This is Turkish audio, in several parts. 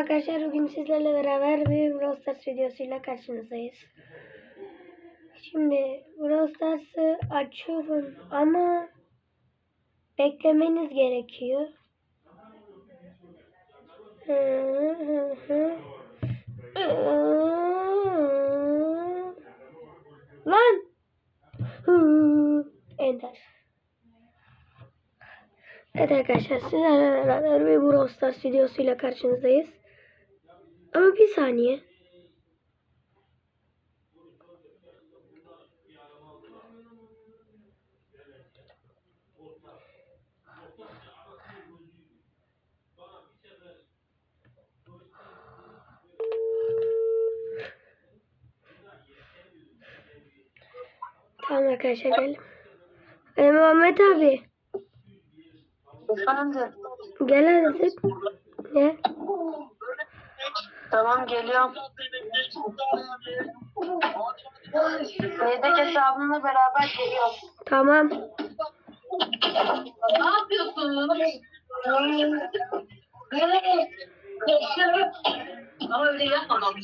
arkadaşlar bugün sizlerle beraber bir Brawl Stars videosuyla karşınızdayız. Şimdi Brawl Stars'ı açıyorum ama beklemeniz gerekiyor. Lan! Hı, Enter. Evet arkadaşlar sizlerle beraber bir Brawl Stars videosuyla karşınızdayız. Ama bir saniye. Tamam arkadaşlar geldim. Ee, Muhammed abi. Efendim. Gel hadi. Ne? Tamam geliyorum. Yedek hesabımla beraber geliyorum. Tamam. Ne yapıyorsun? Ama öyle yapmadım.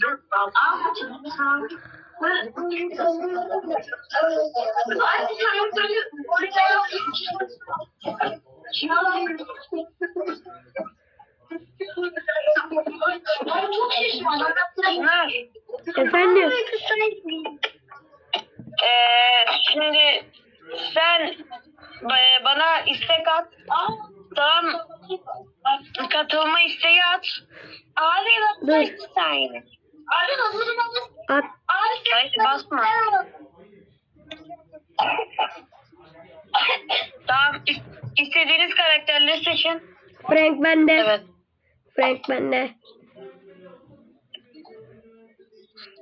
Efendim. Ee, şimdi sen e, bana istek at. Tamam. Katılma isteği at. Abi Dur. Abi At. Hayır basma. Tamam. is- istediğiniz karakterleri seçin. Frank bende. Evet. Frank bende.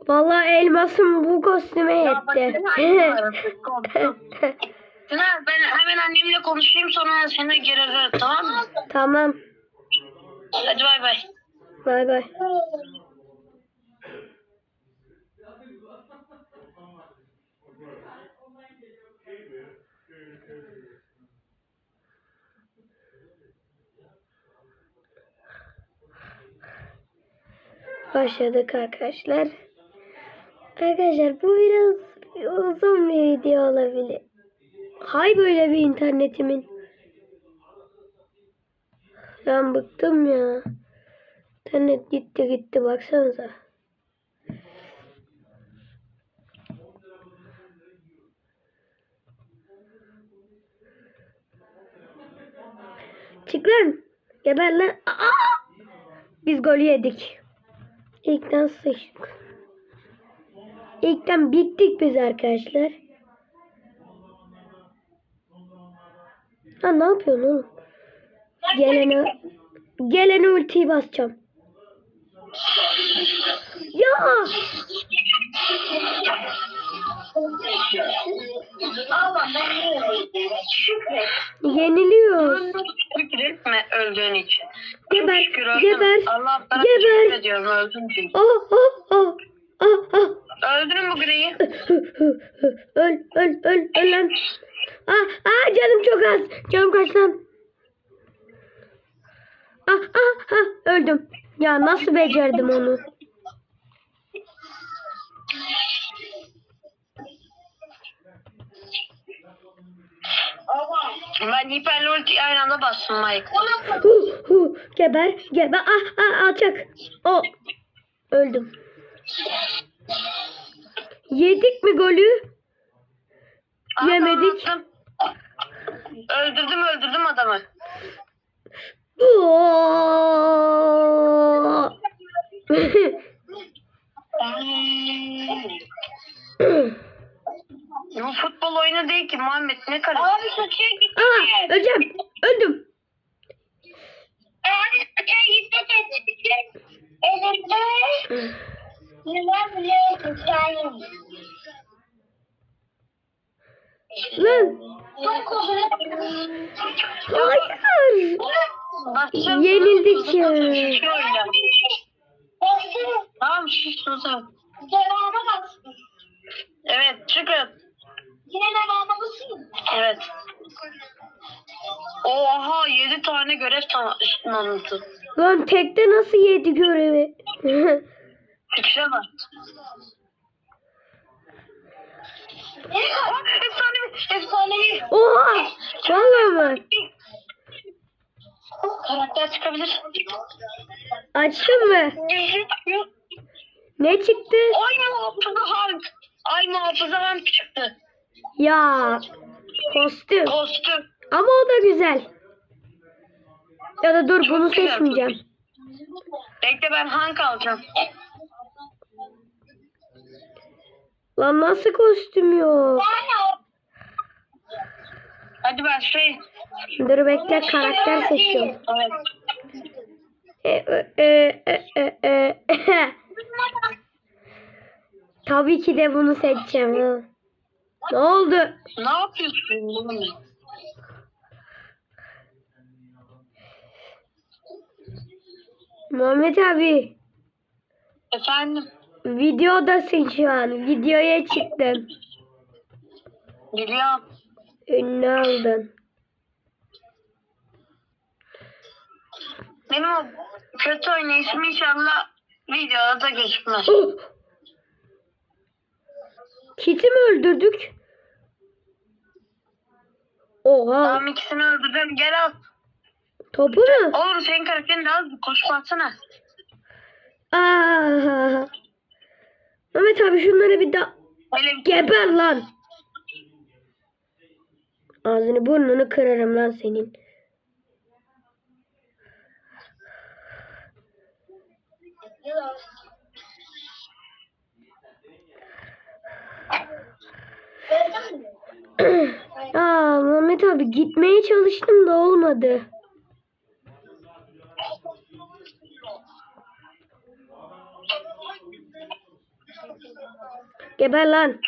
Vallahi elmasım bu kostüme yetti. Çınar ben hemen annemle konuşayım sonra seni geri ararım tamam mı? tamam. Hadi bay bay. Bay bay. Başladık arkadaşlar. Arkadaşlar bu biraz uzun bir video olabilir. Hay böyle bir internetimin. Ben bıktım ya. İnternet gitti gitti baksanıza. Çık lan. Geber lan. Aa! Biz golü yedik. İlkten sıçtık. İlkten bittik biz arkadaşlar. Ha ne yapıyorsun oğlum? Gelene gelene ultiyi basacağım. Ya! Yeniliyoruz. Etme öldüğün için. Geber, Şükür öldüm. geber, Allah sana geber. teşekkür ediyorum öldüm çünkü. Ah ah ah ah ah. Öldürün bu greyi. öl öl öl öl lan. Ah ah canım çok az. Canım kaç lan. Ah ah ah öldüm. Ya nasıl becerdim onu? Ben hiperli ulti aynı anda bastım Mike. Hu hu geber geber ah ah alçak. O öldüm. Yedik mi golü? Aa, Yemedik. tamam, attım. Öldürdüm öldürdüm adamı. oyunu değil ki Muhammed ne kadar. Abi saçıya gitti. Aa, öleceğim. Öldüm. Abi saçıya gitti. Elimde. Yıllar bile hikayem. Lan. Hayır. Yenildik ya. Tamam sus sus. Evet. Oha 7 tane görev tamamladı. Lan tekte nasıl yedi görevi? Fikre bak. Aa, efsanevi, efsanevi. Oha! Vallahi mı? Karakter çıkabilir. Açtın mı? Ne çıktı? Ay muhafızı Hulk. Ay muhafızı Hulk çıktı. Ya kostüm. Kostüm. Ama o da güzel. Ya da dur bunu güzel. seçmeyeceğim. Bekle ben Hulk alacağım. Lan nasıl kostüm yok? Hadi ben şey. Dur bekle karakter seçiyorum. Evet. E, e, e, e, e, e. Tabii ki de bunu seçeceğim. Ne oldu? Ne yapıyorsun oğlum? Muhammed abi Efendim. videodasın şu an. Videoya çıktın. Biliyorum. Ünlü aldın. Benim o kötü oynayışım inşallah videoda da gözükmez. Kit'i mi öldürdük? Oha. Tamam ikisini öldürdüm. Gel al. Topu mu? Oğlum senin karakterin daha hızlı. Koşup atsana. Aa. Mehmet abi şunları bir daha geber lan. Ağzını burnunu kırarım lan senin. Aa Abi gitmeye çalıştım da olmadı. Geber lan.